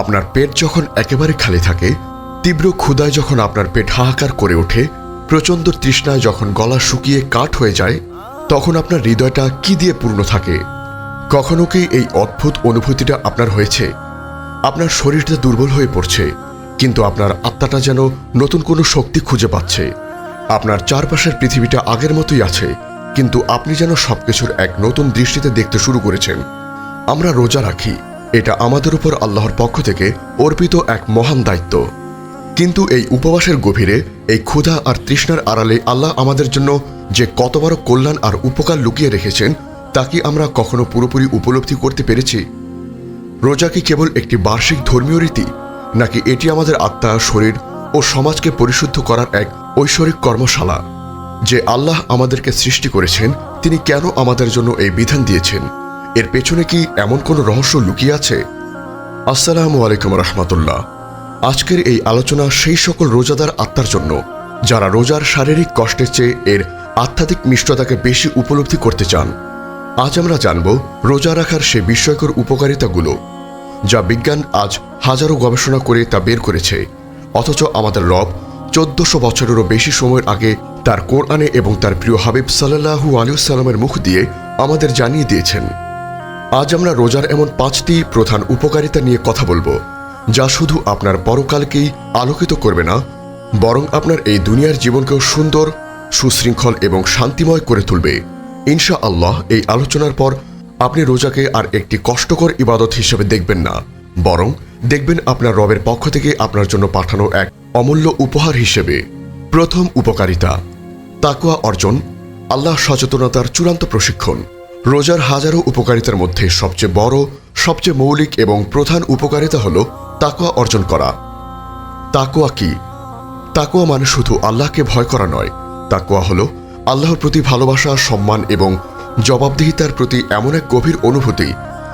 আপনার পেট যখন একেবারে খালি থাকে, তীব্র ক্ষুদায় যখন আপনার পেট হাহাকার করে ওঠে, প্রচণ্ড তৃষ্ণায় যখন গলা শুকিয়ে কাঠ হয়ে যায়, তখন আপনার হৃদয়টা কি দিয়ে পূর্ণ থাকে? কখনো কি এই অদ্ভুত অনুভূতিটা আপনার হয়েছে? আপনার শরীরটা দুর্বল হয়ে পড়ছে, কিন্তু আপনার আত্মাটা যেন নতুন কোনো শক্তি খুঁজে পাচ্ছে। আপনার চারপাশের পৃথিবীটা আগের মতোই আছে, কিন্তু আপনি যেন সবকিছুর এক নতুন দৃষ্টিতে দেখতে শুরু করেছেন। আমরা রোজা রাখি এটা আমাদের উপর আল্লাহর পক্ষ থেকে অর্পিত এক মহান দায়িত্ব। কিন্তু এই উপবাসের গভীরে এই ক্ষুধা আর তৃষ্ণার আড়ালে আল্লাহ আমাদের জন্য যে কত বড় কল্যাণ আর উপকার লুকিয়ে রেখেছেন, তা কি আমরা কখনো পুরোপুরি উপলব্ধি করতে পেরেছি? রোজা কি কেবল একটি বার্ষিক ধর্মীয় রীতি, নাকি এটি আমাদের আত্মা, শরীর ও সমাজকে পরিশুদ্ধ করার এক ঐশ্বরিক কর্মশালা? যে আল্লাহ আমাদেরকে সৃষ্টি করেছেন, তিনি কেন আমাদের জন্য এই বিধান দিয়েছেন? এর পেছনে কি এমন কোনো রহস্য লুকিয়ে আছে? আসসালামু আলাইকুম রহমতুল্লাহ। আজকের এই আলোচনা সেই সকল রোজাদার আত্মার জন্য, যারা রোজার শারীরিক কষ্টের চেয়ে এর আধ্যাত্মিক মিষ্টতাকে বেশি উপলব্ধি করতে চান। আজ আমরা জানব রোজা রাখার সে বিস্ময়কর উপকারিতাগুলো, যা বিজ্ঞান আজ হাজারো গবেষণা করে তা বের করেছে। অথচ আমাদের রব চোদ্দশো বছরেরও বেশি সময়ের আগে তার কোরআনে এবং তার প্রিয় হাবিব সাল্লাহু আলিউসাল্লামের মুখ দিয়ে আমাদের জানিয়ে দিয়েছেন। আজ আমরা রোজার এমন পাঁচটি প্রধান উপকারিতা নিয়ে কথা বলব, যা শুধু আপনার পরকালকেই আলোকিত করবে না, বরং আপনার এই দুনিয়ার জীবনকেও সুন্দর, সুশৃঙ্খল এবং শান্তিময় করে তুলবে। ইনশা আল্লাহ এই আলোচনার পর আপনি রোজাকে আর একটি কষ্টকর ইবাদত হিসেবে দেখবেন না, বরং দেখবেন আপনার রবের পক্ষ থেকে আপনার জন্য পাঠানো এক অমূল্য উপহার হিসেবে। প্রথম উপকারিতা তাকুয়া অর্জন, আল্লাহ সচেতনতার চূড়ান্ত প্রশিক্ষণ। রোজার হাজারো উপকারিতার মধ্যে সবচেয়ে বড়, সবচেয়ে মৌলিক এবং প্রধান উপকারিতা হল তাকোয়া অর্জন করা। তাকোয়া কি? তাকোয়া মানে শুধু আল্লাহকে ভয় করা নয়। তাকোয়া হল আল্লাহর প্রতি ভালোবাসা, সম্মান এবং জবাবদিহিতার প্রতি এমন এক গভীর অনুভূতি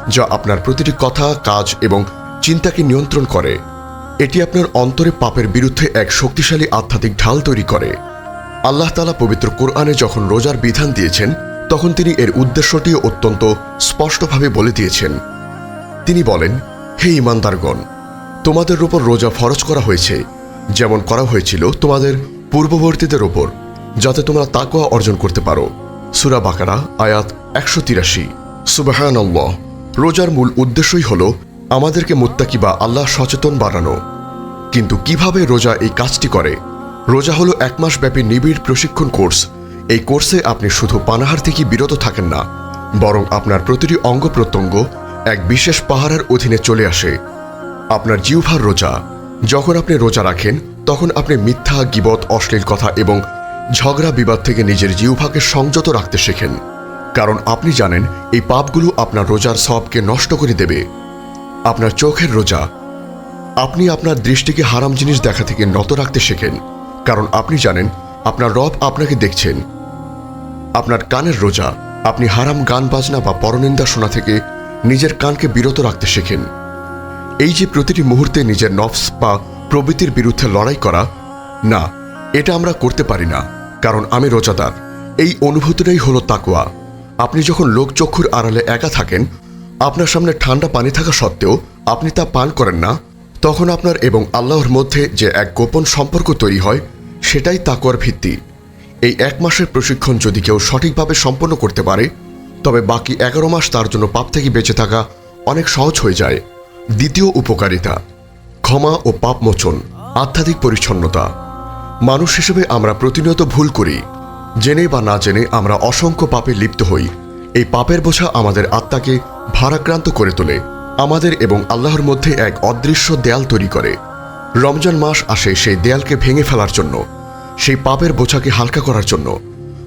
যা আপনার প্রতিটি কথা, কাজ এবং চিন্তাকে নিয়ন্ত্রণ করে। এটি আপনার অন্তরে পাপের বিরুদ্ধে এক শক্তিশালী আধ্যাত্মিক ঢাল তৈরি করে। আল্লাহ তালা পবিত্র কোরআনে যখন রোজার বিধান দিয়েছেন তখন তিনি এর উদ্দেশ্যটিও অত্যন্ত স্পষ্টভাবে বলে দিয়েছেন। তিনি বলেন, হে ইমানদারগণ, তোমাদের উপর রোজা ফরজ করা হয়েছে। যেমন করা হয়েছিল তোমাদের পূর্ববর্তীদের ওপর যাতে তোমরা তাকওয়া অর্জন করতে পারো। সুরা বাকারা, আয়াত একশো তিরাশি। সুবাহান রোজার মূল উদ্দেশ্যই হল আমাদেরকে মুত্তাকি বা আল্লাহ সচেতন বানানো। কিন্তু কীভাবে রোজা এই কাজটি করে? রোজা হলো এক মাস ব্যাপী নিবিড় প্রশিক্ষণ কোর্স এই কোর্সে আপনি শুধু পানাহার থেকে বিরত থাকেন না, বরং আপনার প্রতিটি অঙ্গ প্রত্যঙ্গ এক বিশেষ পাহাড়ের অধীনে চলে আসে। আপনার জিউভার রোজা, যখন আপনি রোজা রাখেন, তখন আপনি মিথ্যা, গিবত, অশ্লীল কথা এবং ঝগড়া বিবাদ থেকে নিজের জিউভাকে সংযত রাখতে শেখেন, কারণ আপনি জানেন এই পাপগুলো আপনার রোজার সবকে নষ্ট করে দেবে। আপনার চোখের রোজা, আপনি আপনার দৃষ্টিকে হারাম জিনিস দেখা থেকে নত রাখতে শেখেন, কারণ আপনি জানেন আপনার রব আপনাকে দেখছেন। আপনার কানের রোজা, আপনি হারাম গান বাজনা বা পরনিন্দা শোনা থেকে নিজের কানকে বিরত রাখতে শেখেন। এই যে প্রতিটি মুহূর্তে নিজের নফস বা প্রবৃত্তির বিরুদ্ধে লড়াই করা, না, এটা আমরা করতে পারি না, কারণ আমি রোজাদার। এই অনুভূতিটাই হলো তাকুয়া আপনি যখন লোকচক্ষুর আড়ালে একা থাকেন, আপনার সামনে ঠান্ডা পানি থাকা সত্ত্বেও আপনি তা পান করেন না, তখন আপনার এবং আল্লাহর মধ্যে যে এক গোপন সম্পর্ক তৈরি হয়, সেটাই তাকুয়ার ভিত্তি। এই এক মাসের প্রশিক্ষণ যদি কেউ সঠিকভাবে সম্পন্ন করতে পারে, তবে বাকি এগারো মাস তার জন্য পাপ থেকে বেঁচে থাকা অনেক সহজ হয়ে যায়। দ্বিতীয় উপকারিতা, ক্ষমা ও পাপ মোচন আধ্যাত্মিক পরিচ্ছন্নতা। মানুষ হিসেবে আমরা প্রতিনিয়ত ভুল করি। জেনে বা না জেনে আমরা অসংখ্য পাপে লিপ্ত হই। এই পাপের বোঝা আমাদের আত্মাকে ভারাক্রান্ত করে তোলে, আমাদের এবং আল্লাহর মধ্যে এক অদৃশ্য দেয়াল তৈরি করে। রমজান মাস আসে সেই দেয়ালকে ভেঙে ফেলার জন্য। সেই পাপের বোঝাকে হালকা করার জন্য।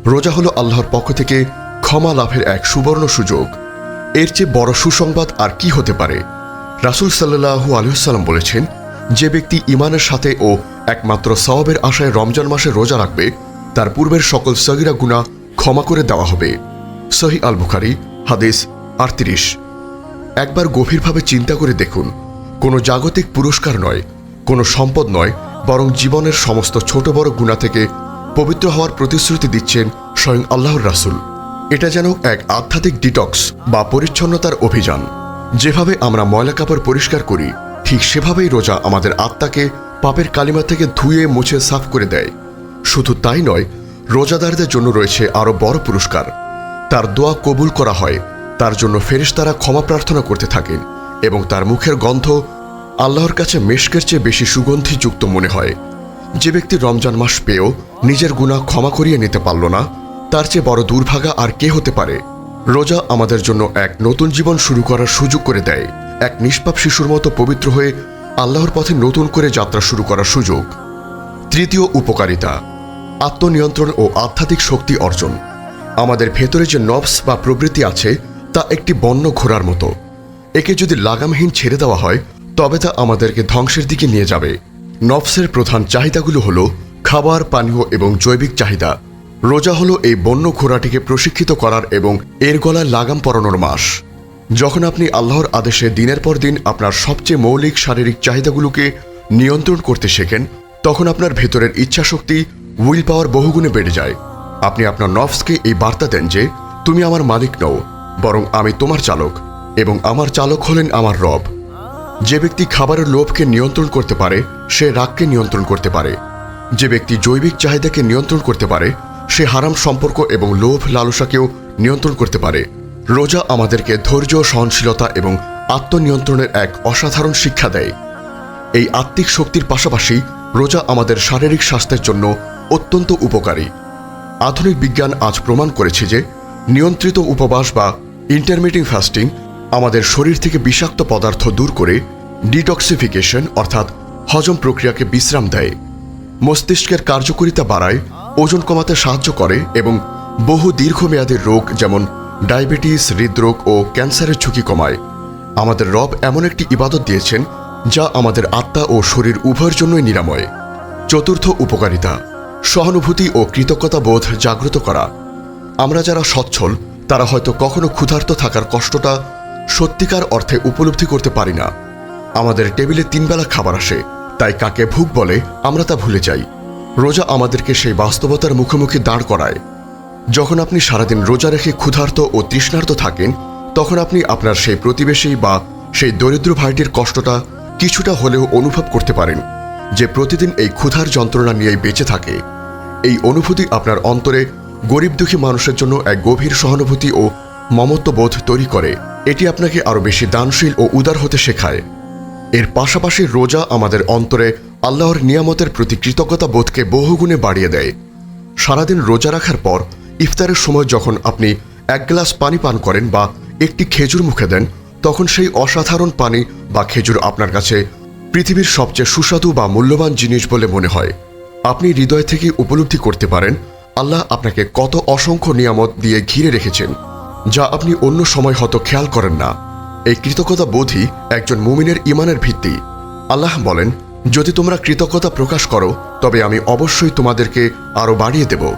রোজা হলো আল্লাহর পক্ষ থেকে ক্ষমা লাভের এক সুবর্ণ সুযোগ। এর চেয়ে বড় সুসংবাদ আর কি হতে পারে? রাসুল সাল্লাহু আলহিসাল্লাম বলেছেন, যে ব্যক্তি ইমানের সাথে ও একমাত্র সওয়াবের আশায় রমজান মাসে রোজা রাখবে, তার পূর্বের সকল সগিরা গুণা ক্ষমা করে দেওয়া হবে। সহি আল বুখারি হাদিস আটত্রিশ। একবার গভীরভাবে চিন্তা করে দেখুন, কোনো জাগতিক পুরস্কার নয়, কোনো সম্পদ নয় বরং জীবনের সমস্ত ছোট বড় গুণা থেকে পবিত্র হওয়ার প্রতিশ্রুতি দিচ্ছেন স্বয়ং আল্লাহর রাসুল। এটা যেন এক আধ্যাত্মিক ডিটক্স বা পরিচ্ছন্নতার অভিযান। যেভাবে আমরা ময়লা কাপড় পরিষ্কার করি, ঠিক সেভাবেই রোজা আমাদের আত্মাকে পাপের কালিমা থেকে ধুয়ে, মুছে, সাফ করে দেয়। শুধু তাই নয়, রোজাদারদের জন্য রয়েছে আরও বড় পুরস্কার। তার দোয়া কবুল করা হয়, তার জন্য ফেরেশতারা ক্ষমা প্রার্থনা করতে থাকেন এবং তার মুখের গন্ধ আল্লাহর কাছে মেশকের চেয়ে বেশি সুগন্ধিযুক্ত মনে হয়। যে ব্যক্তি রমজান মাস পেয়েও নিজের গুণা ক্ষমা করিয়ে নিতে পারল না, তার চেয়ে বড় দুর্ভাগা আর কে হতে পারে? রোজা আমাদের জন্য এক নতুন জীবন শুরু করার সুযোগ করে দেয়। এক নিষ্পাপ শিশুর মতো পবিত্র হয়ে আল্লাহর পথে নতুন করে যাত্রা শুরু করার সুযোগ। তৃতীয় উপকারিতা, আত্মনিয়ন্ত্রণ ও আধ্যাত্মিক শক্তি অর্জন। আমাদের ভেতরে যে নবস বা প্রবৃত্তি আছে, তা একটি বন্য ঘোড়ার মতো। একে যদি লাগামহীন ছেড়ে দেওয়া হয় তবে তা আমাদেরকে ধ্বংসের দিকে নিয়ে যাবে। নফসের প্রধান চাহিদাগুলো হলো খাবার, পানীয় এবং জৈবিক চাহিদা। রোজা হলো এই বন্য ঘোড়াটিকে প্রশিক্ষিত করার এবং এর গলায় লাগাম পরানোর মাস। যখন আপনি আল্লাহর আদেশে দিনের পর দিন আপনার সবচেয়ে মৌলিক শারীরিক চাহিদাগুলোকে নিয়ন্ত্রণ করতে শেখেন, তখন আপনার ভেতরের ইচ্ছাশক্তি, উইল পাওয়ার বহুগুণে বেড়ে যায়। আপনি আপনার নফসকে এই বার্তা দেন যে, তুমি আমার মালিক নও, বরং আমি তোমার চালক এবং আমার চালক হলেন আমার রব। যে ব্যক্তি খাবারের লোভকে নিয়ন্ত্রণ করতে পারে, সে রাগকে নিয়ন্ত্রণ করতে পারে। যে ব্যক্তি জৈবিক চাহিদাকে নিয়ন্ত্রণ করতে পারে, সে হারাম সম্পর্ক এবং লোভ লালসাকেও নিয়ন্ত্রণ করতে পারে। রোজা আমাদেরকে ধৈর্য, সহনশীলতা এবং আত্মনিয়ন্ত্রণের এক অসাধারণ শিক্ষা দেয়। এই আত্মিক শক্তির পাশাপাশি রোজা আমাদের শারীরিক স্বাস্থ্যের জন্য অত্যন্ত উপকারী। আধুনিক বিজ্ঞান আজ প্রমাণ করেছে যে নিয়ন্ত্রিত উপবাস বা ইন্টারমিটিং ফাস্টিং আমাদের শরীর থেকে বিষাক্ত পদার্থ দূর করে ডিটক্সিফিকেশন, অর্থাৎ হজম প্রক্রিয়াকে বিশ্রাম দেয়। মস্তিষ্কের কার্যকারিতা বাড়ায়, ওজন কমাতে সাহায্য করে এবং বহু দীর্ঘমেয়াদের রোগ যেমন ডায়াবেটিস, হৃদরোগ ও ক্যান্সারের ঝুঁকি কমায়। আমাদের রব এমন একটি ইবাদত দিয়েছেন যা আমাদের আত্মা ও শরীর উভয়ের জন্যই নিরাময়। চতুর্থ উপকারিতা, সহানুভূতি ও কৃতজ্ঞতা বোধ জাগ্রত করা। আমরা যারা সচ্ছল, তারা হয়তো কখনো ক্ষুধার্ত থাকার কষ্টটা সত্যিকার অর্থে উপলব্ধি করতে পারি না। আমাদের টেবিলে তিনবেলা খাবার আসে, তাই কাকে ভুক বলে আমরা তা ভুলে যাই। রোজা আমাদেরকে সেই বাস্তবতার মুখোমুখি দাঁড় করায়। যখন আপনি সারাদিন রোজা রেখে ক্ষুধার্ত ও তৃষ্ণার্ত থাকেন, তখন আপনি আপনার সেই প্রতিবেশী বা সেই দরিদ্র ভাইটির কষ্টটা কিছুটা হলেও অনুভব করতে পারেন, যে প্রতিদিন এই ক্ষুধার যন্ত্রণা নিয়েই বেঁচে থাকে। এই অনুভূতি আপনার অন্তরে গরিব দুঃখী মানুষের জন্য এক গভীর সহানুভূতি ও মমত্ববোধ তৈরি করে। এটি আপনাকে আরও বেশি দানশীল ও উদার হতে শেখায়। এর পাশাপাশি রোজা আমাদের অন্তরে আল্লাহর নিয়ামতের প্রতি কৃতজ্ঞতা বোধকে বহুগুণে বাড়িয়ে দেয়। সারাদিন রোজা রাখার পর, ইফতারের সময় যখন আপনি এক গ্লাস পানি পান করেন বা একটি খেজুর মুখে দেন, তখন সেই অসাধারণ পানি বা খেজুর আপনার কাছে পৃথিবীর সবচেয়ে সুস্বাদু বা মূল্যবান জিনিস বলে মনে হয়। আপনি হৃদয় থেকে উপলব্ধি করতে পারেন, আল্লাহ আপনাকে কত অসংখ্য নিয়ামত দিয়ে ঘিরে রেখেছেন। যা আপনি অন্য সময় হয়তো খেয়াল করেন না। এই কৃতজ্ঞতা বোধই একজন মুমিনের ইমানের ভিত্তি। আল্লাহ বলেন, যদি তোমরা কৃতজ্ঞতা প্রকাশ করো, তবে আমি অবশ্যই তোমাদেরকে আরও বাড়িয়ে দেব।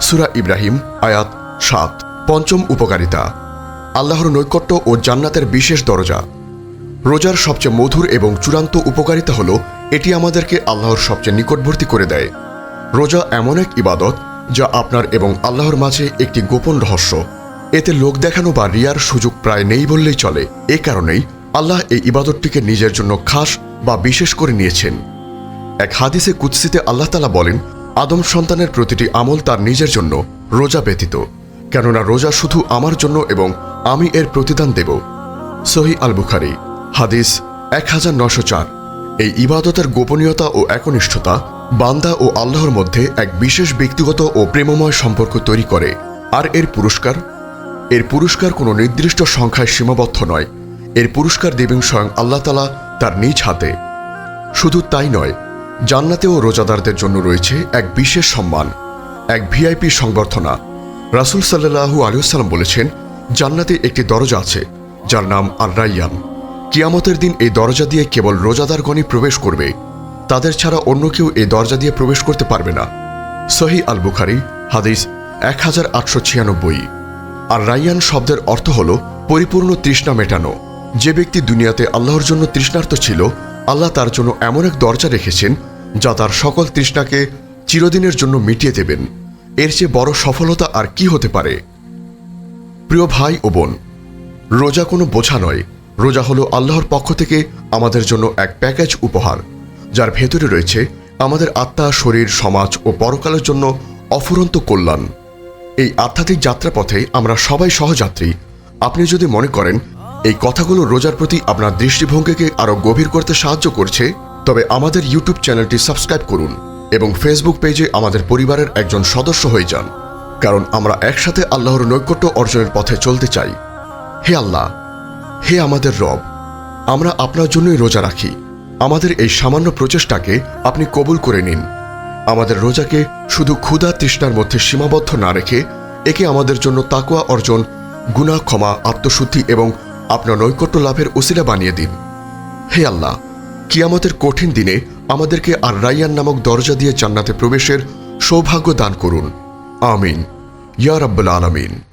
সুরা ইব্রাহিম, আয়াত সাত, পঞ্চম উপকারিতা। আল্লাহর নৈকট্য ও জান্নাতের বিশেষ দরজা। রোজার সবচেয়ে মধুর এবং চূড়ান্ত উপকারিতা হল, এটি আমাদেরকে আল্লাহর সবচেয়ে নিকটবর্তী করে দেয়। রোজা এমন এক ইবাদত যা আপনার এবং আল্লাহর মাঝে একটি গোপন রহস্য। এতে লোক দেখানো বা রিয়ার সুযোগ প্রায় নেই বললেই চলে। এ কারণেই আল্লাহ এই ইবাদতটিকে নিজের জন্য খাস বা বিশেষ করে নিয়েছেন। এক হাদিসে কুৎসিতে আল্লাহ তালা বলেন, আদম সন্তানের প্রতিটি আমল তার নিজের জন্য রোজা ব্যতীত, কেননা রোজা শুধু আমার জন্য এবং আমি এর প্রতিদান দেব। সহি আল বুখারি হাদিস এক এই ইবাদতের গোপনীয়তা ও একনিষ্ঠতা বান্দা ও আল্লাহর মধ্যে এক বিশেষ ব্যক্তিগত ও প্রেমময় সম্পর্ক তৈরি করে, আর এর পুরস্কার এর পুরস্কার কোনো নির্দিষ্ট সংখ্যায় সীমাবদ্ধ নয়। এর পুরস্কার দেবেন স্বয়ং আল্লাহতালা তার নিজ হাতে। শুধু তাই নয়, জান্নাতেও রোজাদারদের জন্য রয়েছে এক বিশেষ সম্মান, এক ভিআইপি সংবর্ধনা। রাসুল সাল্লাহু আলিয়াল্লাম বলেছেন, জান্নাতে একটি দরজা আছে, যার নাম আর রাইয়ান কিয়ামতের দিন এই দরজা দিয়ে কেবল রোজাদারগণই প্রবেশ করবে। তাদের ছাড়া অন্য কেউ এই দরজা দিয়ে প্রবেশ করতে পারবে না। সহি আল বুখারি হাদিস এক হাজার আটশো ছিয়ানব্বই। আর রাইয়ান শব্দের অর্থ হল পরিপূর্ণ তৃষ্ণা মেটানো। যে ব্যক্তি দুনিয়াতে আল্লাহর জন্য তৃষ্ণার্ত ছিল, আল্লাহ তার জন্য এমন এক দরজা রেখেছেন, যা তার সকল তৃষ্ণাকে চিরদিনের জন্য মিটিয়ে দেবেন। এর চেয়ে বড় সফলতা আর কি হতে পারে? প্রিয় ভাই ও বোন, রোজা কোনো বোঝা নয়। রোজা হলো আল্লাহর পক্ষ থেকে আমাদের জন্য এক প্যাকেজ উপহার, যার ভেতরে রয়েছে আমাদের আত্মা, শরীর, সমাজ ও পরকালের জন্য অফুরন্ত কল্যাণ। এই আধ্যাত্মিক যাত্রাপথে আমরা সবাই সহযাত্রী। আপনি যদি মনে করেন, এই কথাগুলো রোজার প্রতি আপনার দৃষ্টিভঙ্গিকে আরও গভীর করতে সাহায্য করছে, তবে আমাদের ইউটিউব চ্যানেলটি সাবস্ক্রাইব করুন এবং ফেসবুক পেজে আমাদের পরিবারের একজন সদস্য হয়ে যান, কারণ আমরা একসাথে আল্লাহর নৈকট্য অর্জনের পথে চলতে চাই। হে আল্লাহ, হে আমাদের রব, আমরা আপনার জন্যই রোজা রাখি। আমাদের এই সামান্য প্রচেষ্টাকে আপনি কবুল করে নিন। আমাদের রোজাকে শুধু ক্ষুধা তৃষ্ণার মধ্যে সীমাবদ্ধ না রেখে একে আমাদের জন্য তাকুয়া অর্জন গুণা ক্ষমা, আত্মশুদ্ধি এবং আপনার নৈকট্য লাভের উসিলা বানিয়ে দিন। হে আল্লাহ, কিয়ামতের কঠিন দিনে আমাদেরকে আর রাইয়ান নামক দরজা দিয়ে জান্নাতে প্রবেশের সৌভাগ্য দান করুন। আমিন। ইয়া রাব্বুল আলামিন।